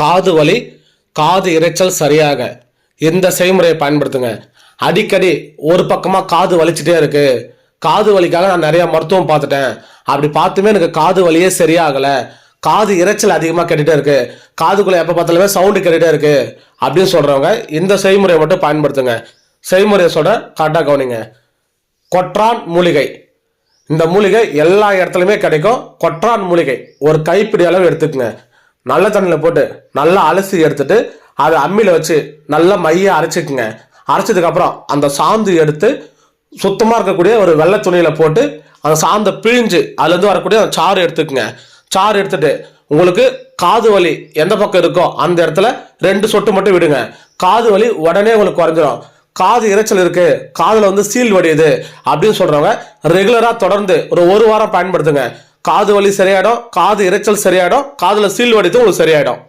காது வலி காது இரைச்சல் சரியாக. இந்த செய்முறையை பயன்படுத்துங்க. அடிக்கடி ஒரு பக்கமாக காது வலிச்சுட்டே இருக்கு. காது வலிக்காக நான் நிறைய மருத்துவம் பார்த்துட்டேன். அப்படி பார்த்துமே எனக்கு காது வலியே சரியாகலை. காது இரைச்சல் அதிகமாக கேட்டுகிட்டே இருக்கு. காதுக்குள்ளே எப்போ பார்த்தாலுமே சவுண்டு கேட்டுகிட்டே இருக்கு. அப்படின்னு சொல்கிறவங்க இந்த செய்முறையை மட்டும் பயன்படுத்துங்க. செய்முறையை சொல்ல கரெக்டாக கவனிங்க. கொற்றான் மூலிகை. இந்த மூலிகை எல்லா இடத்துலையுமே கிடைக்கும். கொற்றான் மூலிகை. ஒரு கைப்பிடி அளவு எடுத்துக்கங்க. நல்ல தண்ணியில் போட்டு நல்லா அலசி எடுத்துட்டு அதை அம்மியில் வச்சு நல்லா மைய அரைச்சிக்குங்க. அரைச்சதுக்கப்புறம் அந்த சாந்து எடுத்து சுத்தமாக இருக்கக்கூடிய ஒரு வெள்ளை துணியில் போட்டு அந்த சாந்தை பிழிஞ்சு அதுலேருந்து வரக்கூடிய அந்த சாறு எடுத்துக்குங்க. சாறு எடுத்துட்டு உங்களுக்கு காது வலி எந்த பக்கம் இருக்கோ அந்த இடத்துல ரெண்டு சொட்டு மட்டும் விடுங்க. காது வலி உடனே உங்களுக்கு குறைஞ்சிரும். காது இரைச்சல் இருக்கு. காதில் வந்து சீல் வடியுது அப்படின்னு சொல்றவங்க ரெகுலராக தொடர்ந்து ஒரு ஒரு வாரம் பயன்படுத்துங்க. காது வலி சரியாயிடும் காது இரைச்சல் சரியாயிடும் காதில் சீல் வடித்து உங்களுக்கு சரியாயிடும்.